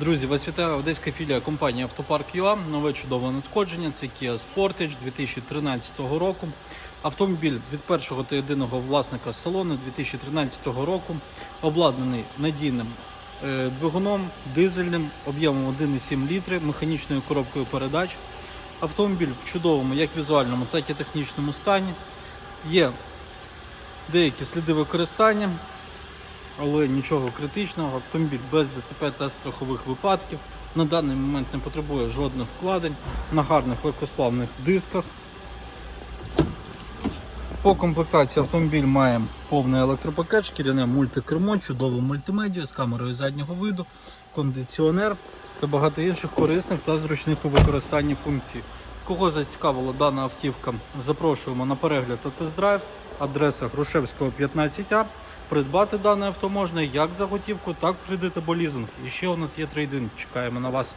Друзі, вас вітає одеська філія компанії Автопарк ЮА. Нове чудове надходження. Це Kia Sportage 2013 року. Автомобіль від першого та єдиного власника салону 2013 року. Обладнаний надійним е, двигуном, дизельним, об'ємом 1,7 літри, механічною коробкою передач. Автомобіль в чудовому як візуальному, так і технічному стані. Є деякі сліди використання але нічого критичного. Автомобіль без ДТП та страхових випадків. На даний момент не потребує жодних вкладень на гарних легкосплавних дисках. По комплектації автомобіль має повний електропакет, шкіряне мультикермо, чудову мультимедію з камерою заднього виду, кондиціонер та багато інших корисних та зручних у використанні функцій. Кого зацікавила дана автівка, запрошуємо на перегляд та тест-драйв. Адреса Грушевського 15А. Придбати дане авто можна як за готівку, так кредит або лізинг. І ще у нас є трейдинг. Чекаємо на вас.